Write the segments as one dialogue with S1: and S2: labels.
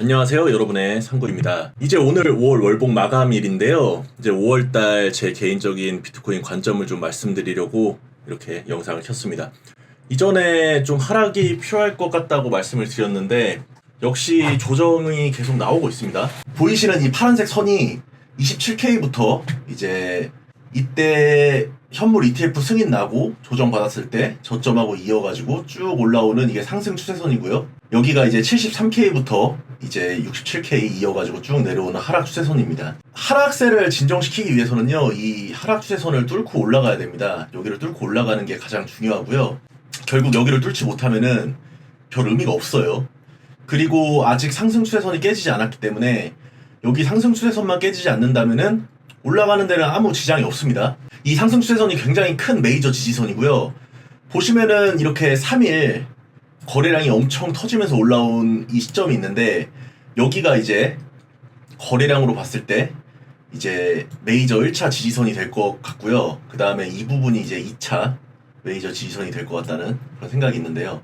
S1: 안녕하세요 여러분의 상구입니다. 이제 오늘 5월 월봉 마감일인데요. 이제 5월달 제 개인적인 비트코인 관점을 좀 말씀드리려고 이렇게 영상을 켰습니다. 이전에 좀 하락이 필요할 것 같다고 말씀을 드렸는데 역시 조정이 계속 나오고 있습니다. 보이시는 이 파란색 선이 27K부터 이제 이때 현물 ETF 승인 나고 조정 받았을 때 저점하고 이어가지고 쭉 올라오는 이게 상승 추세선이고요. 여기가 이제 73K부터 이제 67K 이어가지고 쭉 내려오는 하락 추세선입니다. 하락세를 진정시키기 위해서는요, 이 하락 추세선을 뚫고 올라가야 됩니다. 여기를 뚫고 올라가는 게 가장 중요하고요. 결국 여기를 뚫지 못하면은 별 의미가 없어요. 그리고 아직 상승 추세선이 깨지지 않았기 때문에 여기 상승 추세선만 깨지지 않는다면은 올라가는 데는 아무 지장이 없습니다. 이 상승 추세선이 굉장히 큰 메이저 지지선이고요. 보시면은 이렇게 3일 거래량이 엄청 터지면서 올라온 이 시점이 있는데 여기가 이제 거래량으로 봤을 때 이제 메이저 1차 지지선이 될 것 같고요. 그 다음에 이 부분이 이제 2차 메이저 지지선이 될 것 같다는 그런 생각이 있는데요.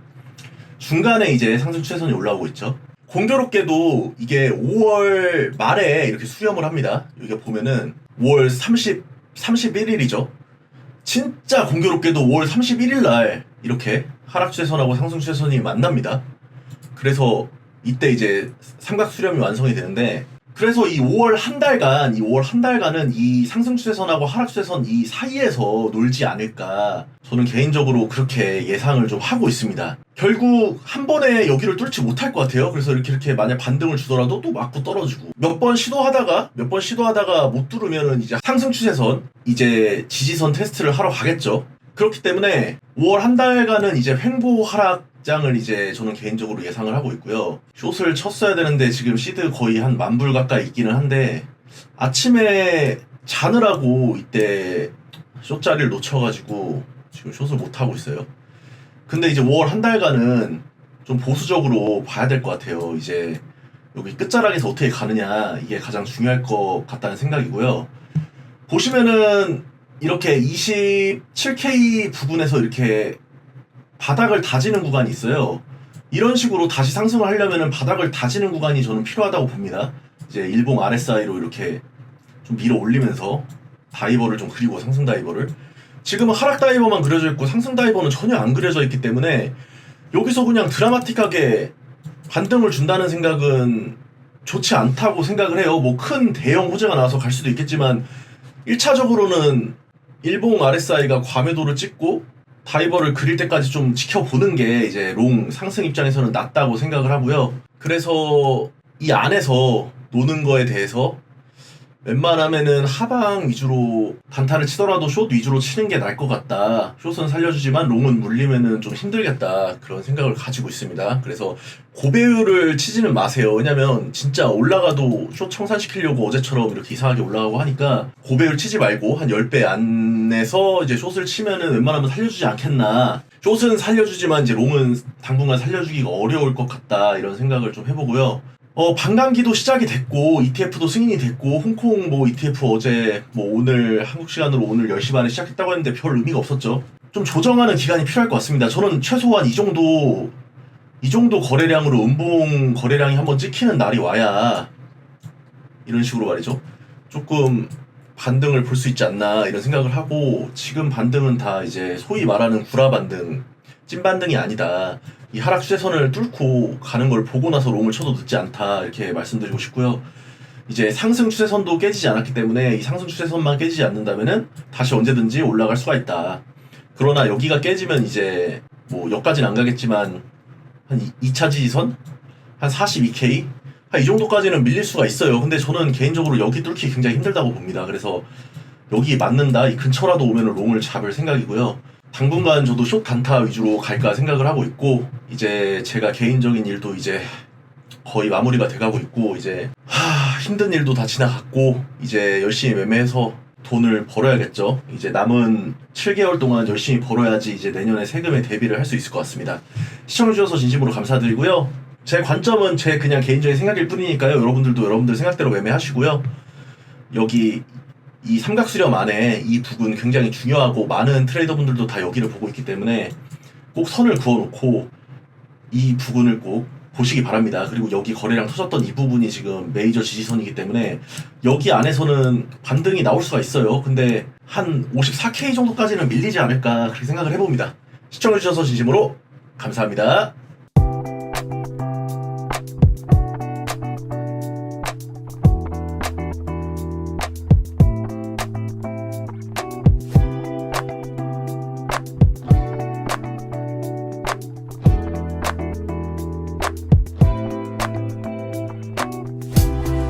S1: 중간에 이제 상승 추세선이 올라오고 있죠. 공교롭게도 이게 5월 말에 이렇게 수렴을 합니다. 여기 보면은 5월 30, 31일이죠. 진짜 공교롭게도 5월 31일 날 이렇게 하락 추세선하고 상승 추세선이 만납니다. 그래서 이때 이제 삼각 수렴이 완성이 되는데 그래서 이 5월 한 달간 이 5월 한 달간은 이 상승 추세선하고 하락 추세선 이 사이에서 놀지 않을까 저는 개인적으로 그렇게 예상을 좀 하고 있습니다. 결국 한 번에 여기를 뚫지 못할 것 같아요. 그래서 이렇게 이렇게 만약 반등을 주더라도 또 맞고 떨어지고 몇 번 시도하다가 몇 번 시도하다가 못 뚫으면은 이제 상승 추세선 이제 지지선 테스트를 하러 가겠죠. 그렇기 때문에 5월 한 달간은 이제 횡보 하락 장을 이제 저는 개인적으로 예상을 하고 있고요. 숏을 쳤어야 되는데 지금 시드 거의 한 만 불 가까이 있기는 한데 아침에 자느라고 이때 숏 자리를 놓쳐가지고 지금 숏을 못 하고 있어요. 근데 이제 5월 한 달간은 좀 보수적으로 봐야 될 것 같아요. 이제 여기 끝자락에서 어떻게 가느냐 이게 가장 중요할 것 같다는 생각이고요. 보시면은 이렇게 27K 부분에서 이렇게 바닥을 다지는 구간이 있어요. 이런 식으로 다시 상승을 하려면은 바닥을 다지는 구간이 저는 필요하다고 봅니다. 이제 일봉 RSI로 이렇게 좀 밀어 올리면서 다이버를 좀 그리고 상승 다이버를 지금은 하락 다이버만 그려져 있고 상승 다이버는 전혀 안 그려져 있기 때문에 여기서 그냥 드라마틱하게 반등을 준다는 생각은 좋지 않다고 생각을 해요. 뭐 큰 대형 호재가 나와서 갈 수도 있겠지만 1차적으로는 일봉 RSI가 과매도를 찍고 다이버를 그릴 때까지 좀 지켜보는 게 이제 롱 상승 입장에서는 낫다고 생각을 하고요. 그래서 이 안에서 노는 거에 대해서 웬만하면은 하방 위주로 단타를 치더라도 숏 위주로 치는 게 나을 것 같다. 숏은 살려주지만 롱은 물리면은 좀 힘들겠다. 그런 생각을 가지고 있습니다. 그래서 고배율을 치지는 마세요. 왜냐면 진짜 올라가도 숏 청산시키려고 어제처럼 이렇게 이상하게 올라가고 하니까 고배율 치지 말고 한 10배 안에서 이제 숏을 치면은 웬만하면 살려주지 않겠나. 숏은 살려주지만 이제 롱은 당분간 살려주기가 어려울 것 같다. 이런 생각을 좀 해보고요. 어, 반감기도 시작이 됐고, ETF도 승인이 됐고, 홍콩 뭐 ETF 어제, 뭐 오늘, 한국 시간으로 오늘 10시 반에 시작했다고 했는데 별 의미가 없었죠. 좀 조정하는 기간이 필요할 것 같습니다. 저는 최소한 이 정도, 이 정도 거래량으로 음봉 거래량이 한번 찍히는 날이 와야, 이런 식으로 말이죠. 조금 반등을 볼 수 있지 않나, 이런 생각을 하고, 지금 반등은 다 이제 소위 말하는 구라 반등, 찐 반등이 아니다. 이 하락 추세선을 뚫고 가는 걸 보고 나서 롱을 쳐도 늦지 않다 이렇게 말씀드리고 싶고요. 이제 상승 추세선도 깨지지 않았기 때문에 이 상승 추세선만 깨지지 않는다면은 다시 언제든지 올라갈 수가 있다. 그러나 여기가 깨지면 이제 뭐 여기까지는 안 가겠지만 한 2차 지지선 한 42K 한 이 정도까지는 밀릴 수가 있어요. 근데 저는 개인적으로 여기 뚫기 굉장히 힘들다고 봅니다. 그래서 여기 맞는다 이 근처라도 오면 롱을 잡을 생각이고요. 당분간 저도 숏 단타 위주로 갈까 생각을 하고 있고 이제 제가 개인적인 일도 이제 거의 마무리가 돼가고 있고 이제 하, 힘든 일도 다 지나갔고 이제 열심히 매매해서 돈을 벌어야겠죠. 이제 남은 7개월 동안 열심히 벌어야지 이제 내년에 세금에 대비를 할 수 있을 것 같습니다. 시청해주셔서 진심으로 감사드리고요. 제 관점은 제 그냥 개인적인 생각일 뿐이니까요. 여러분들도 여러분들 생각대로 매매하시고요. 여기 이 삼각수렴 안에 이 부분 굉장히 중요하고 많은 트레이더분들도 다 여기를 보고 있기 때문에 꼭 선을 그어놓고 이 부분을 꼭 보시기 바랍니다. 그리고 여기 거래량 터졌던 이 부분이 지금 메이저 지지선이기 때문에 여기 안에서는 반등이 나올 수가 있어요. 근데 한 54K 정도까지는 밀리지 않을까 그렇게 생각을 해봅니다. 시청해주셔서 진심으로 감사합니다.